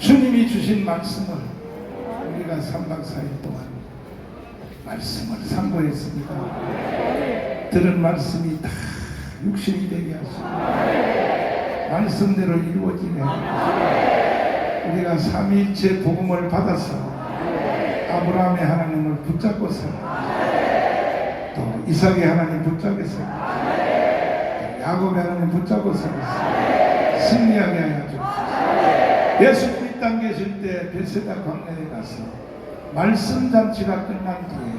주님이 주신 말씀을 우리가 3박 4일 동안 말씀을 상고했습니다. 들은 말씀이 다 육신이 되게 하시고 말씀대로 이루어지네. 우리가 삼위일체 복음을 받아서 아브라함의 하나님을 붙잡고 살아. 또 이삭의 하나님 붙잡고 살아. 또 야곱의 하나님 붙잡고 살아. 승리하게 하여 주옵소서. 예수님 이 땅 계실 때 베세다 광야에 가서 말씀 잔치가 끝난 뒤에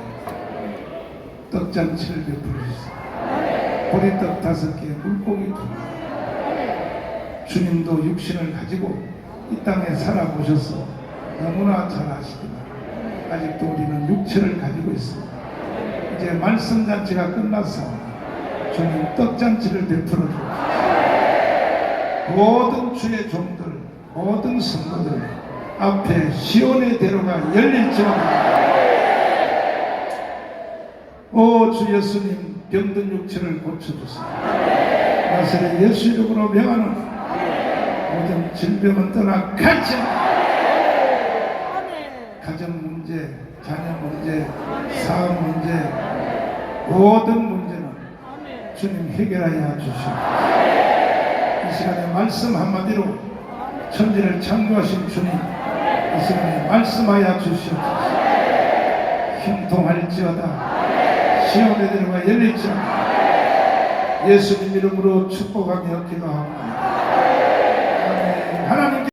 떡 잔치를 베풀으셨어요. 보리떡 다섯 개, 물고기 두 개. 주님도 육신을 가지고 이 땅에 살아보셔서 너무나 잘 아시지만 아직도 우리는 육체를 가지고 있습니다. 이제 말씀 잔치가 끝나서 주님 떡 잔치를 베풀어 주옵소서. 모든 주의 종들, 모든 성도들 앞에 시온의 대로가 열릴지어다. 오 주 예수님 병든 육체를 고쳐주세요. 나사렛 예수 이름으로 명하는 모든 질병은 떠나 갈지어다. 가정 문제, 자녀 문제, 사업 문제, 모든 문제는 주님 해결하여 주시옵소서. 이 시간에 말씀 한마디로 천지를 창조하신 주님 이 시간에 말씀하여 주시옵소서. 형통할지어다. 시온의 들어가 열릴지어다. 예수님 이름으로 축복하며 기도합니다. 아멘. 하나님